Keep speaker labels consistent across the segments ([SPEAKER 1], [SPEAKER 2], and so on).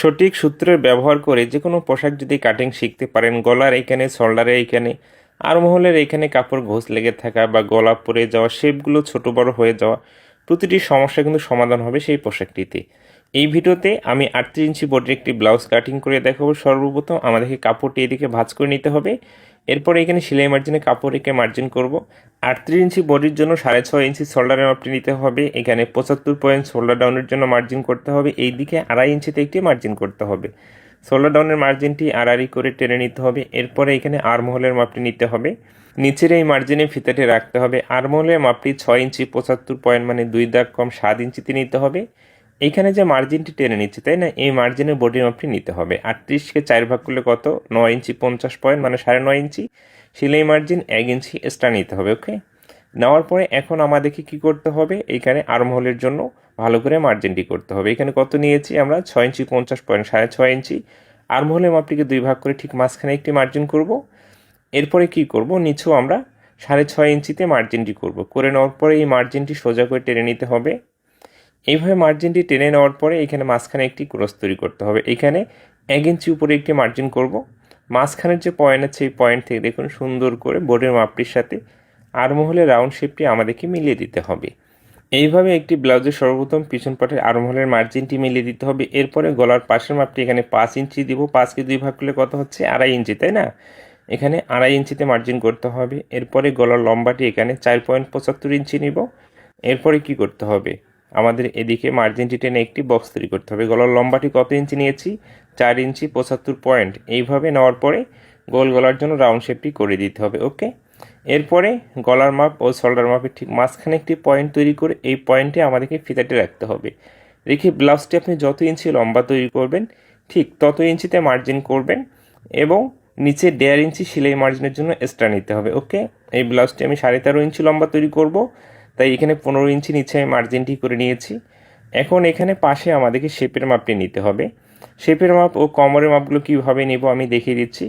[SPEAKER 1] সঠিক সূত্রের ব্যবহার করে যে কোনো পোশাক যদি কাটিং শিখতে পারেন, গলার এইখানে, শোল্ডারের এইখানে, আরমহলের এইখানে কাপড় ঘোষ লেগে থাকা বা গলা পরে যাওয়া, শেপগুলো ছোট বড় হয়ে যাওয়া, প্রতিটি সমস্যা কিন্তু সমাধান হবে সেই পোশাকটিতে। এই ভিডিওতে আমি আটত্রিশ ইঞ্চি বডির একটি ব্লাউজ কাটিং করে দেখাবো। সর্বপ্রথম আমাদেরকে কাপড়টি এদিকে ভাঁজ করে নিতে হবে। এরপরে এখানে সেলাই মার্জিনে কাপড় রেখে মার্জিন করব। আটত্রিশ ইঞ্চি বডির জন্য সাড়ে ছয় ইঞ্চি শোল্ডারের মাপটি নিতে হবে। এখানে পঁচাত্তর পয়েন্ট শোল্ডার ডাউনের জন্য মার্জিন করতে হবে। এই দিকে আড়াই ইঞ্চিতে একটি মার্জিন করতে হবে। শোল্ডার ডাউনের মার্জিনটি আড়াআড়ি করে টেনে নিতে হবে। এরপরে এখানে আরমহলের মাপটি নিতে হবে। নিচের এই মার্জিনে ফিতাটি রাখতে হবে। আরমহলের মাপটি ছয় ইঞ্চি পঁচাত্তর পয়েন্ট মানে দুই দাগ কম সাত ইঞ্চিতে নিতে হবে। এইখানে যে মার্জিনটি টেনে নিচ্ছে, তাই না? এই মার্জিনের বডির মাপটি নিতে হবে। আটত্রিশকে চার ভাগ করলে কত? নয় ইঞ্চি পঞ্চাশ পয়েন্ট মানে সাড়ে নয় ইঞ্চি। সেলাই মার্জিন এক ইঞ্চি এক্সট্রা নিতে হবে ওকে নেওয়ার পরে এখন আমাদেরকে কি করতে হবে? এখানে আর্মহোলের জন্য ভালো করে মার্জিনটি করতে হবে। এখানে কত নিয়েছি আমরা? ছয় ইঞ্চি পঞ্চাশ পয়েন্ট সাড়ে ছয় ইঞ্চি। আর্মহোলের মাপটিকে দুই ভাগ করে ঠিক মাঝখানে একটি মার্জিন করব। এরপরে কি করব? নিচেও আমরা সাড়ে ছয় ইঞ্চিতে মার্জিনটি করব। করে নেওয়ার পরে এই মার্জিনটি সোজা করে টেনে নিতে হবে। এইভাবে মার্জিনটি টেনে নেওয়ার পরে এখানে মাঝখানে একটি ক্রস তৈরি করতে হবে। এখানে এক ইঞ্চি উপরে একটি মার্জিন করব। মাঝখানের যে পয়েন্ট আছে, এই পয়েন্ট থেকে দেখুন সুন্দর করে বোর্ডের মাপটির সাথে আরমহলের রাউন্ড শেপটি আমাদেরকে মিলিয়ে দিতে হবে। এইভাবে একটি ব্লাউজের সর্বপ্রথম পিছন পাটের আরমহলের মার্জিনটি মিলিয়ে দিতে হবে। এরপরে গলার পাশের মাপটি এখানে পাঁচ ইঞ্চি দিব। পাঁচকে দুই ভাগ করলে কত হচ্ছে? আড়াই ইঞ্চি তাই না? এখানে আড়াই ইঞ্চিতে মার্জিন করতে হবে। এরপরে গলার লম্বাটি এখানে চার পয়েন্ট পঁচাত্তর ইঞ্চি নিব। এরপরে কি করতে হবে? আমাদের এদিকে মার্জিনটি টেনে একটি বক্স তৈরি করতে হবে। গলার লম্বাটি কত ইঞ্চি নিয়েছি? চার ইঞ্চি পঁচাত্তর পয়েন্ট এইভাবে নেওয়ার পরে গোল গলার জন্য রাউন্ড শেপটি করে দিতে হবে ওকে এরপরে গলার মাপ ও শোল্ডার মাপের ঠিক মাঝখানে একটি পয়েন্ট তৈরি করে এই পয়েন্টে আমাদেরকে ফিতাটি রাখতে হবে। রেখে ব্লাউজটি আপনি যত ইঞ্চি লম্বা তৈরি করবেন, ঠিক তত ইঞ্চিতে মার্জিন করবেন এবং নিচে দেড় ইঞ্চি সেলাই মার্জিনের জন্য এক্সট্রা নিতে হবে ওকে এই ব্লাউজটি আমি সাড়ে তেরো ইঞ্চি লম্বা তৈরি করব। তাই এখানে পনেরো ইঞ্চি নিচে আমি মার্জিনটি করে নিয়েছি। এখন এখানে পাশে আমাদেরকে শেপের মাপটি নিতে হবে। শেপের মাপ ও কমরের মাপগুলো কীভাবে নেব আমি দেখিয়ে দিচ্ছি।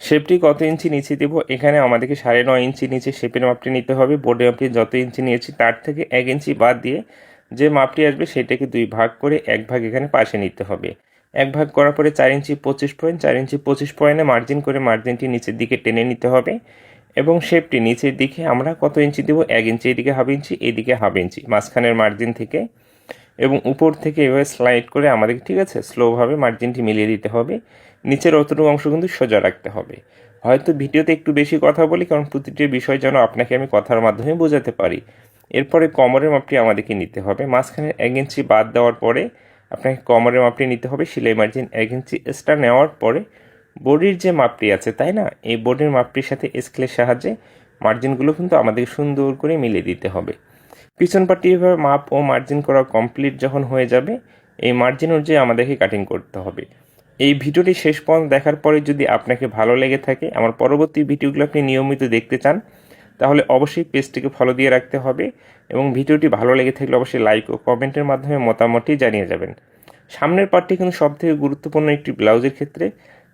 [SPEAKER 1] শেপটি কত ইঞ্চি নিচে দেবো? এখানে আমাদেরকে সাড়ে নয় ইঞ্চি নিচে শেপের মাপটি নিতে হবে। বোর্ডের মাপটি যত ইঞ্চি নিয়েছি তার থেকে এক ইঞ্চি বাদ দিয়ে যে মাপটি আসবে সেটাকে দুই ভাগ করে এক ভাগ এখানে পাশে নিতে হবে। এক ভাগ করার পরে চার ইঞ্চি পঁচিশ পয়েন্ট চার ইঞ্চি পঁচিশ পয়েন্টে মার্জিন করে মার্জিনটি নিচের দিকে টেনে নিতে হবে। এবং শেপটি নিচের দিকে আমরা কত ইঞ্চি দেবো? এক ইঞ্চি, এদিকে হাফ ইঞ্চি, এদিকে হাফ ইঞ্চি। মাঝখানের মার্জিন থেকে এবং উপর থেকে এভাবে স্লাইড করে আমাদের ঠিক আছে? স্লোভাবে মার্জিনটি মিলিয়ে দিতে হবে। নিচের অতটুকু অংশ কিন্তু সোজা রাখতে হবে। হয়তো ভিডিওতে একটু বেশি কথা বলি, কারণ প্রতিটি বিষয় যেন আপনাকে আমি কথার মাধ্যমে বোঝাতে পারি। এরপরে কমরের মাপটি আমাদেরকে নিতে হবে। মাঝখানে এক ইঞ্চি বাদ দেওয়ার পরে আপনাকে কমরের মাপটি নিতে হবে। সেলাই মার্জিন এক ইঞ্চি এক্সট্রা নেওয়ার পরে বডির যে মাপটি আছে, তাই না? এই বডির মাপটির সাথে স্কেলের সাহায্যে মার্জিনগুলো কিন্তু আমাদের সুন্দর করে মিলিয়ে দিতে হবে। পিছন পাটি এভাবে মাপ ও মার্জিন করা কমপ্লিট যখন হয়ে যাবে, এই মার্জিন অনুযায়ী আমাদেরকে কাটিং করতে হবে। এই ভিডিওটি শেষ পর্যন্ত দেখার পরে যদি আপনাকে ভালো লেগে থাকে, আমার পরবর্তী ভিডিওগুলো আপনি নিয়মিত দেখতে চান, তাহলে অবশ্যই পেজটিকে ফলো দিয়ে রাখতে হবে এবং ভিডিওটি ভালো লেগে থাকলে অবশ্যই লাইক ও কমেন্টের মাধ্যমে মতামতটি জানিয়ে যাবেন। সামনের পার্টটি কিন্তু সবথেকে গুরুত্বপূর্ণ একটি ব্লাউজের ক্ষেত্রে।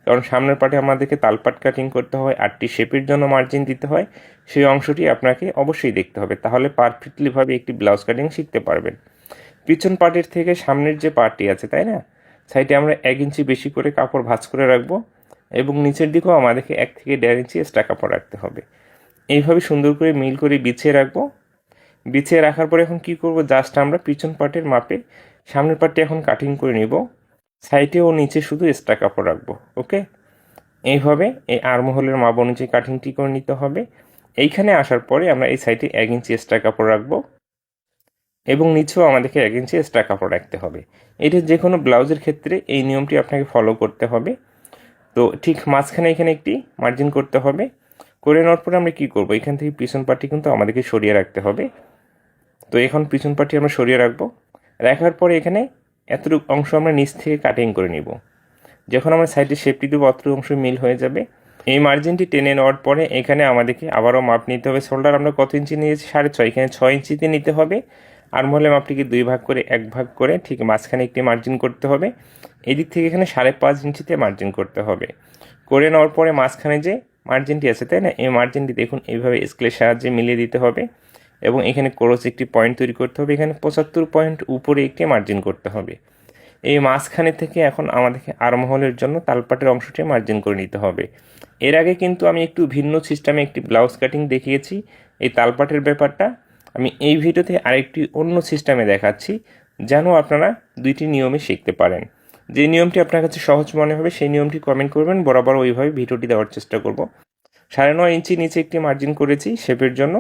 [SPEAKER 1] কারণ সামনের পাটে আমাদেরকে তালপাট কাটিং করতে হয়, আটটি শেপের জন্য মার্জিন দিতে হয়, সেই অংশটি আপনাকে অবশ্যই দেখতে হবে। তাহলে পারফেক্টলিভাবে একটি ব্লাউজ কাটিং শিখতে পারবেন। পিছন পার্টের থেকে সামনের যে পার্টটি আছে, তাই না? সাইডে আমরা এক ইঞ্চি বেশি করে কাপড় ভাঁজ করে রাখব এবং নিচের দিকেও আমাদেরকে এক থেকে দেড় ইঞ্চি এক্সট্রা কাপড় রাখতে হবে। এইভাবে সুন্দর করে মিল করে বিছিয়ে রাখব। বিছিয়ে রাখার পরে এখন কি করব? জাস্ট আমরা পিছন পার্টের মাপে সামনের পার্টটি এখন কাটিং করে নিব। সাইডে ও নিচে শুধু এক্সট্রা কাপড় রাখব ওকে এইভাবে এই আর্মহোলের মাপ অনুযায়ী কাটিংটি করে নিতে হবে। এইখানে আসার পরে আমরা এই সাইডে এক ইঞ্চি এক্সট্রা কাপড় রাখব এবং নিচেও আমাদেরকে এক ইঞ্চি এক্সট্রা কাপড় রাখতে হবে। এটা যে কোনো ব্লাউজের ক্ষেত্রে এই নিয়মটি আপনাকে ফলো করতে হবে। তো ঠিক মাঝখানে এখানে একটি মার্জিন করতে হবে। করে নেওয়ার পরে আমরা কী করব? এখান থেকে পিছন পাটি কিন্তু আমাদেরকে সরিয়ে রাখতে হবে। তো এখন পিছন পাটি আমরা সরিয়ে রাখব। রাখার পরে এখানে এতটুকু অংশ আমরা নিচ থেকে কাটিং করে নিব। যখন আমরা সাইডে শেপটি দেবো, অতটুকু অংশ মিল হয়ে যাবে। এই মার্জিনটি টেনে নেওয়ার পরে এখানে আমাদেরকে আবারও মাপ নিতে হবে। শোল্ডার আমরা কত ইঞ্চি নিয়েছি? সাড়ে ছয়। এখানে ছয় ইঞ্চিতে নিতে হবে। আর মহলে মাপটিকে দুই ভাগ করে, এক ভাগ করে ঠিক মাঝখানে একটি মার্জিন করতে হবে। এদিক থেকে এখানে সাড়ে পাঁচ ইঞ্চিতে মার্জিন করতে হবে। করে নেওয়ার পরে মাঝখানে যে মার্জিনটি আছে, তাই না? এই মার্জিনটি দেখুন, এইভাবে স্কেলের সাহায্যে মিলিয়ে দিতে হবে। এবং এখানে ক্রস একটি পয়েন্ট তৈরি করতে হবে। এখানে পঁচাত্তর পয়েন্ট উপরে একটি মার্জিন করতে হবে। এই মাঝখানে থেকে এখন আমাদেরকে আরমহলের জন্য তালপাটের অংশটি মার্জিন করে নিতে হবে। এর আগে কিন্তু আমি একটু ভিন্ন সিস্টেমে একটি ব্লাউজ কাটিং দেখিয়েছি। এই তালপাটের ব্যাপারটা আমি এই ভিডিওতে আরেকটি অন্য সিস্টেমে দেখাচ্ছি, যেন আপনারা দুইটি নিয়মে শিখতে পারেন। যে নিয়মটি আপনার কাছে সহজ মনে হবে, সেই নিয়মটি কমেন্ট করবেন। বরাবর ওইভাবে ভিডিওটি দেওয়ার চেষ্টা করব। সাড়ে নয় ইঞ্চি নিচে একটি মার্জিন করেছি শেপের জন্য।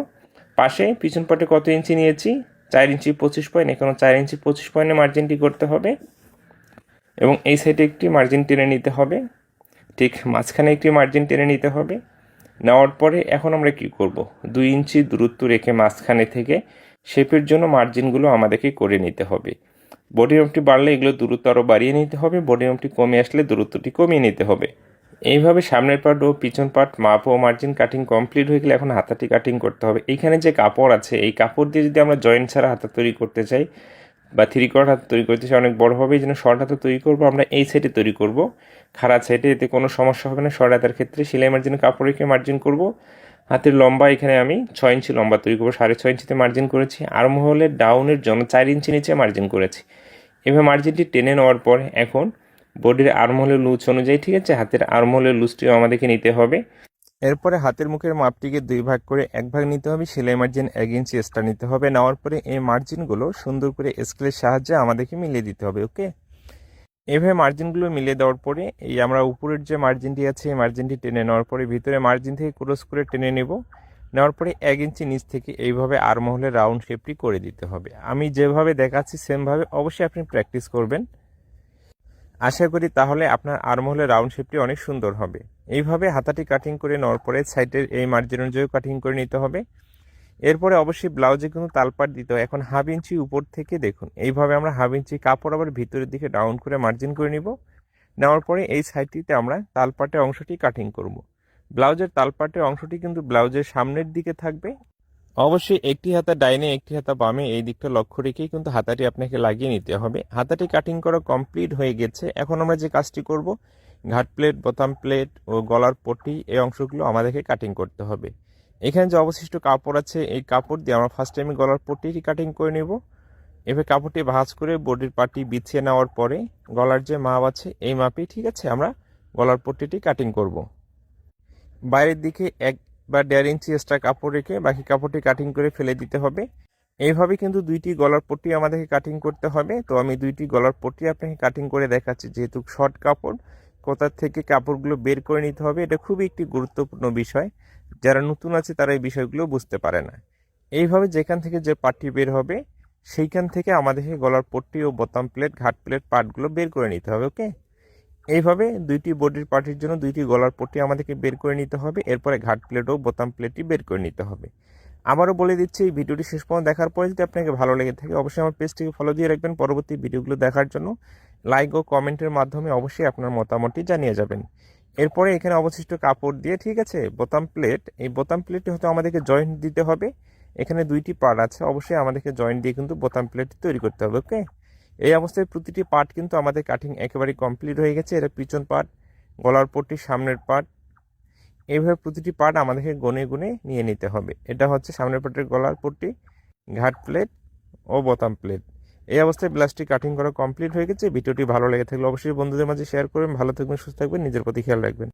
[SPEAKER 1] পাশে পিছন পাটে কত ইঞ্চি নিয়েছি? চার ইঞ্চি পঁচিশ পয়েন্ট, এখানে চার ইঞ্চি পঁচিশ পয়েন্টে মার্জিনটি করতে হবে। এবং এই সাইডে একটি মার্জিন টেনে নিতে হবে। ঠিক মাঝখানে একটি মার্জিন টেনে নিতে হবে। নেওয়ার পরে এখন আমরা কি করব? দুই ইঞ্চি দূরত্ব রেখে মাঝখানে থেকে শেপের জন্য মার্জিনগুলো আমাদেরকে করে নিতে হবে। বডি রমটি বাড়লে এগুলো দূরত্ব আরও বাড়িয়ে নিতে হবে। বডি রমটি কমে আসলে দূরত্বটি কমিয়ে নিতে হবে। এইভাবে সামনের পার্ট ও পিছন পার্ট, মাপ ও মার্জিন কাটিং কমপ্লিট হয়ে গেলে এখন হাতাটি কাটিং করতে হবে। এইখানে যে কাপড় আছে, এই কাপড় দিয়ে যদি আমরা জয়েন্ট ছাড়া হাতা তৈরি করতে চাই বা থ্রি কোয়ার্ট হাত তৈরি করতে চাই, অনেক বড় হবে, এই জন্য শর্ট হাতা তৈরি করব। আমরা এই সাইডে তৈরি করব। খারাপ সাইডে এতে কোনো সমস্যা হবে না। শর্ট হাতার ক্ষেত্রে সেলাই মার্জিনে কাপড় রেখে মার্জিন করব। হাতের লম্বা, এখানে আমি ছয় ইঞ্চি লম্বা তৈরি করব। সাড়ে ছয় ইঞ্চিতে মার্জিন করেছি। আর্মহলের ডাউনের জন্য চার ইঞ্চি নিচে মার্জিন করেছি। এভাবে মার্জিনটি টেনে নেওয়ার পর এখন বডির আর্মহলের লুজ অনুযায়ী, ঠিক আছে? হাতের আর্মহলের লুজটিও আমাদেরকে নিতে হবে। এরপরে হাতের মুখের মাপটিকে দুই ভাগ করে এক ভাগ নিতে হবে, সেলাই মার্জিন এক ইঞ্চি এক্সট্রা নিতে হবে। নেওয়ার পরে এই মার্জিনগুলো সুন্দর করে স্কেলের সাহায্যে আমাদেরকে মিলিয়ে দিতে হবে ওকে এভাবে মার্জিনগুলো মিলিয়ে দেওয়ার পরে এই আমরা উপরের যে মার্জিনটি আছে, এই মার্জিনটি টেনে নেওয়ার পরে ভিতরে মার্জিন থেকে ক্রস করে টেনে নেব। নেওয়ার পরে এক ইঞ্চি নিচ থেকে এইভাবে আর্মহলের রাউন্ড শেপটি করে দিতে হবে। আমি যেভাবে দেখাচ্ছি সেমভাবে অবশ্যই আপনি প্র্যাকটিস করবেন। আশা করি তাহলে আপনার আর্মহলের রাউন্ড শেপটি অনেক সুন্দর হবে। এইভাবে হাতাটি কাটিং করে নেওয়ার পরে সাইডের এই মার্জিন অনুযায়ী কাটিং করে নিতে হবে। এরপরে অবশ্যই ব্লাউজে কিন্তু তালপাট দিতে হয় এখন হাফ ইঞ্চি উপর থেকে দেখুন, এইভাবে আমরা হাফ ইঞ্চি কাপড় আবার ভিতরের দিকে ডাউন করে মার্জিন করে নিব। নেওয়ার পরে এই সাইডটিতে আমরা তালপাটের অংশটি কাটিং করব। ব্লাউজের তালপাটের অংশটি কিন্তু ব্লাউজের সামনের দিকে থাকবে। অবশ্যই একটি হাতা ডাইনে, একটি হাতা বামে, এই দিকটা লক্ষ্য রেখেই কিন্তু হাতাটি আপনাকে লাগিয়ে নিতে হবে। হাতাটি কাটিং করা কমপ্লিট হয়ে গেছে। এখন আমরা যে কাজটি করব, ঘাট প্লেট বোতাম প্লেট ও গলার পট্টি, এই অংশগুলো আমাদেরকে কাটিং করতে হবে। এখানে যে অবশিষ্ট কাপড় আছে, এই কাপড় দিয়ে আমরা ফার্স্ট টাইমে গলার পট্টিটি কাটিং করে নেব। এভাবে কাপড়টি ভাঁজ করে বডির পাটি বিছিয়ে নেওয়ার পরে গলার যে মাপ আছে, এই মাপেই ঠিক আছে, আমরা গলার পট্টিটি কাটিং করব। বাইরের দিকে এক বা দেড় ইঞ্চি এক্সট্রা কাপড় রেখে বাকি কাপড়টি কাটিং করে ফেলে দিতে হবে। এইভাবে কিন্তু দুইটি গলার পট্টি আমাদেরকে কাটিং করতে হবে। তো আমি দুইটি গলার পট্টি আপনাকে কাটিং করে দেখাচ্ছি। যেহেতু শর্ট কাপড় কোথার থেকে কাপড়গুলো বের করে নিতে হবে এটা খুবই একটি গুরুত্বপূর্ণ বিষয়। যারা নতুন আছে তারা এই বিষয়গুলো বুঝতে পারে না। এইভাবে যেখান থেকে যে পাটটি বের হবে, সেইখান থেকে আমাদেরকে গলার পট্টি ও বোতাম প্লেট ঘাট প্লেট পাটগুলো বের করে নিতে হবে ওকে এইভাবে দুইটি বডির পার্টির জন্য দুইটি গলার পট্টি আমাদেরকে বের করে নিতে হবে। এরপরে ঘাট প্লেট ও বোতাম প্লেটটি বের করে নিতে হবে। আবারও বলে দিচ্ছি, এই ভিডিওটি শেষ পর্যন্ত দেখার পরে যদি আপনাকে ভালো লেগে থাকে, অবশ্যই আমার পেজটিকে ফলো দিয়ে রাখবেন। পরবর্তী ভিডিওগুলো দেখার জন্য লাইক ও কমেন্টের মাধ্যমে অবশ্যই আপনার মতামতটি জানিয়ে যাবেন। এরপরে এখানে অবশিষ্ট কাপড় দিয়ে, ঠিক আছে, বোতাম প্লেট। এই বোতাম প্লেটটি হয়তো আমাদেরকে জয়েন্ট দিতে হবে। এখানে দুইটি পার্ট আছে, অবশ্যই আমাদেরকে জয়েন্ট দিয়ে কিন্তু বোতাম প্লেট তৈরি করতে হবে ওকে এই অবস্থায় প্রতিটি পার্ট কিন্তু আমাদের কাটিং একেবারে কমপ্লিট হয়ে গেছে। এটা পিছন পার্ট, গলার পট্টি সামনের পার্ট এইভাবে প্রতিটি পার্ট আমাদেরকে গুনে গুনে নিয়ে নিতে হবে। এটা হচ্ছে সামনের পার্টের গলার পট্টি, ঘাট প্লেট ও বোতাম প্লেট এই অবস্থায় ব্লাউজটি কাটিং করা কমপ্লিট হয়ে গেছে। ভিডিওটি ভালো লেগে থাকলে অবশ্যই বন্ধুদের মাঝে শেয়ার করবেন। ভালো থাকবেন, সুস্থ থাকবেন, নিজের প্রতি খেয়াল রাখবেন।